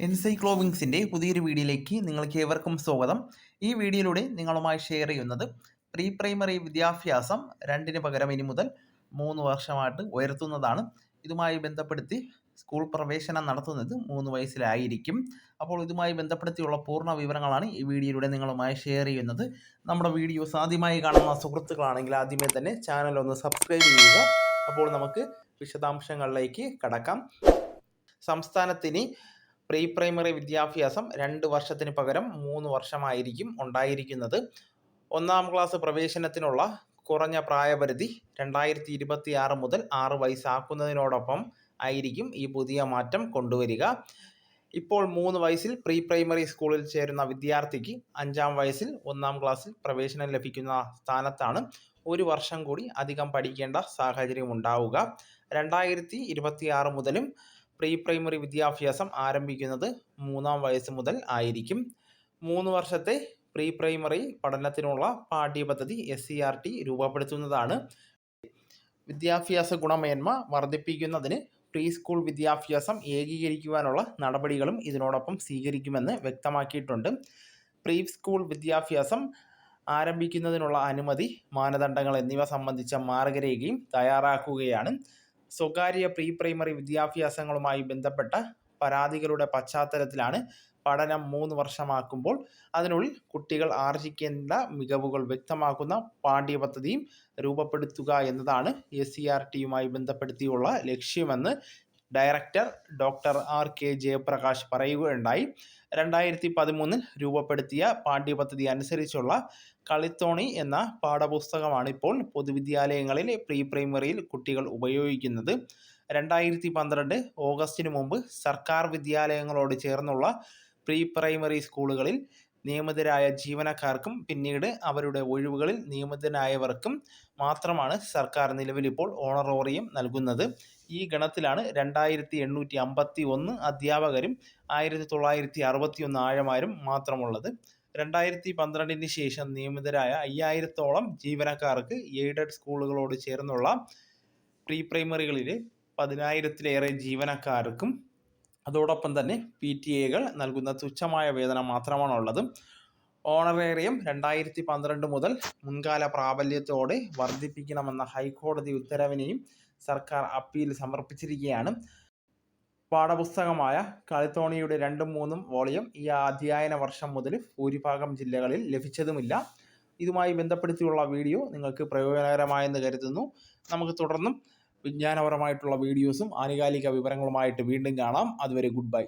എൻസൈക്ലോവിങ്സിന്റെ പുതിയൊരു വീഡിയോയിലേക്ക് നിങ്ങൾക്ക് ഏവർക്കും സ്വാഗതം. ഈ വീഡിയോയിലൂടെ നിങ്ങളുമായി ഷെയർ ചെയ്യുന്നത് പ്രീ പ്രൈമറി വിദ്യാഭ്യാസം രണ്ടിന് പകരം ഇനി മുതൽ മൂന്ന് വർഷമായിട്ട് ഉയർത്തുന്നതാണ്. ഇതുമായി ബന്ധപ്പെടുത്തി സ്കൂൾ പ്രവേശനം നടത്തുന്നത് മൂന്ന് വയസ്സിലായിരിക്കും. അപ്പോൾ ഇതുമായി ബന്ധപ്പെടുത്തിയുള്ള പൂർണ വിവരങ്ങളാണ് ഈ വീഡിയോയിലൂടെ നിങ്ങളുമായി ഷെയർ ചെയ്യുന്നത്. നമ്മുടെ വീഡിയോസ് ആദ്യമായി കാണുന്ന സുഹൃത്തുക്കളാണെങ്കിൽ ആദ്യമേ തന്നെ ചാനൽ ഒന്ന് സബ്സ്ക്രൈബ് ചെയ്യുക. അപ്പോൾ നമുക്ക് വിശദാംശങ്ങളിലേക്ക് കടക്കാം. സംസ്ഥാനത്തിന് പ്രീ പ്രൈമറി വിദ്യാഭ്യാസം രണ്ട് വർഷത്തിന് പകരം മൂന്ന് വർഷമായിരിക്കും ഉണ്ടായിരിക്കുന്നത്. ഒന്നാം ക്ലാസ് പ്രവേശനത്തിനുള്ള കുറഞ്ഞ പ്രായപരിധി രണ്ടായിരത്തി ഇരുപത്തി ആറ് മുതൽ ആറ് വയസ്സാക്കുന്നതിനോടൊപ്പം ആയിരിക്കും ഈ പുതിയ മാറ്റം കൊണ്ടുവരിക. ഇപ്പോൾ മൂന്ന് വയസ്സിൽ പ്രീ പ്രൈമറി സ്കൂളിൽ ചേരുന്ന വിദ്യാർത്ഥിക്ക് അഞ്ചാം വയസ്സിൽ ഒന്നാം ക്ലാസ്സിൽ പ്രവേശനം ലഭിക്കുന്ന സ്ഥാനത്താണ് ഒരു വർഷം കൂടി അധികം പഠിക്കേണ്ട സാഹചര്യം ഉണ്ടാവുക. രണ്ടായിരത്തി ഇരുപത്തി ആറ് മുതലും പ്രീ പ്രൈമറി വിദ്യാഭ്യാസം ആരംഭിക്കുന്നത് മൂന്നാം വയസ്സ് മുതൽ ആയിരിക്കും. മൂന്ന് വർഷത്തെ പ്രീ പ്രൈമറി പഠനത്തിനുള്ള പാഠ്യപദ്ധതി എസ് സി ആർ ടി രൂപപ്പെടുത്തുന്നതാണ്. വിദ്യാഭ്യാസ ഗുണമേന്മ വർദ്ധിപ്പിക്കുന്നതിന് പ്രീ സ്കൂൾ വിദ്യാഭ്യാസം ഏകീകരിക്കുവാനുള്ള നടപടികളും ഇതിനോടൊപ്പം സ്വീകരിക്കുമെന്ന് വ്യക്തമാക്കിയിട്ടുണ്ട്. പ്രീ സ്കൂൾ വിദ്യാഭ്യാസം ആരംഭിക്കുന്നതിനുള്ള അനുമതി മാനദണ്ഡങ്ങൾ എന്നിവ സംബന്ധിച്ച മാർഗരേഖയും തയ്യാറാക്കുകയാണ്. സ്വകാര്യ പ്രീ പ്രൈമറി വിദ്യാഭ്യാസങ്ങളുമായി ബന്ധപ്പെട്ട പരാതികളുടെ പശ്ചാത്തലത്തിലാണ് പഠനം മൂന്ന് വർഷമാക്കുമ്പോൾ അതിനുള്ളിൽ കുട്ടികൾ ആർജിക്കേണ്ട മികവുകൾ വ്യക്തമാക്കുന്ന പാഠ്യപദ്ധതിയും രൂപപ്പെടുത്തുക എന്നതാണ് എസ് സി ആർ ടിയുമായി ബന്ധപ്പെടുത്തിയുള്ള ലക്ഷ്യമെന്ന് director doctor R K Jayaprakash പറയുകയുണ്ടായി. രണ്ടായിരത്തി പതിമൂന്നിൽ രൂപപ്പെടുത്തിയ പാഠ്യപദ്ധതി അനുസരിച്ചുള്ള കളിത്തോണി എന്ന പാഠപുസ്തകമാണ് ഇപ്പോൾ പൊതുവിദ്യാലയങ്ങളിൽ പ്രീ പ്രൈമറിയിൽ കുട്ടികൾ ഉപയോഗിക്കുന്നത്. രണ്ടായിരത്തി പന്ത്രണ്ട് ഓഗസ്റ്റിന് മുമ്പ് സർക്കാർ വിദ്യാലയങ്ങളോട് ചേർന്നുള്ള പ്രീ പ്രൈമറി സ്കൂളുകളിൽ നിയമിതരായ ജീവനക്കാർക്കും പിന്നീട് അവരുടെ ഒഴിവുകളിൽ നിയമിതനായവർക്കും മാത്രമാണ് സർക്കാർ നിലവിൽ ഇപ്പോൾ ഓണറോറിയം നൽകുന്നത്. ഈ ഗണത്തിലാണ് രണ്ടായിരത്തി എണ്ണൂറ്റി അമ്പത്തി ഒന്ന് അധ്യാപകരും ആയിരത്തി തൊള്ളായിരത്തി അറുപത്തി ഒന്ന് ആഴമാരും മാത്രമുള്ളത്. രണ്ടായിരത്തി പന്ത്രണ്ടിന് ശേഷം നിയമിതരായ അയ്യായിരത്തോളം ജീവനക്കാർക്ക് എയ്ഡഡ് സ്കൂളുകളോട് ചേർന്നുള്ള പ്രീ പ്രൈമറികളിലെ പതിനായിരത്തിലേറെ ജീവനക്കാർക്കും അതോടൊപ്പം തന്നെ പി ടി എകൾ നൽകുന്ന തുച്ഛമായ വേതനം മാത്രമാണുള്ളത്. ഓണറേറിയം രണ്ടായിരത്തി പന്ത്രണ്ട് മുതൽ മുൻകാല പ്രാബല്യത്തോടെ വർദ്ധിപ്പിക്കണമെന്ന ഹൈക്കോടതി ഉത്തരവിനെയും സർക്കാർ അപ്പീൽ സമർപ്പിച്ചിരിക്കുകയാണ്. പാഠപുസ്തകമായ കളിത്തോണിയുടെ രണ്ടും മൂന്നും വോളിയം ഈ അധ്യയന വർഷം മുതൽ ഭൂരിഭാഗം ജില്ലകളിൽ ലഭിച്ചതുമില്ല. ഇതുമായി ബന്ധപ്പെടുത്തിയുള്ള വീഡിയോ നിങ്ങൾക്ക് പ്രയോജനകരമായെന്ന് കരുതുന്നു. നമുക്ക് തുടർന്നും വിജ്ഞാനപരമായിട്ടുള്ള വീഡിയോസും ആനുകാലിക വിവരങ്ങളുമായിട്ട് വീണ്ടും കാണാം. അതുവരെ ഗുഡ് ബൈ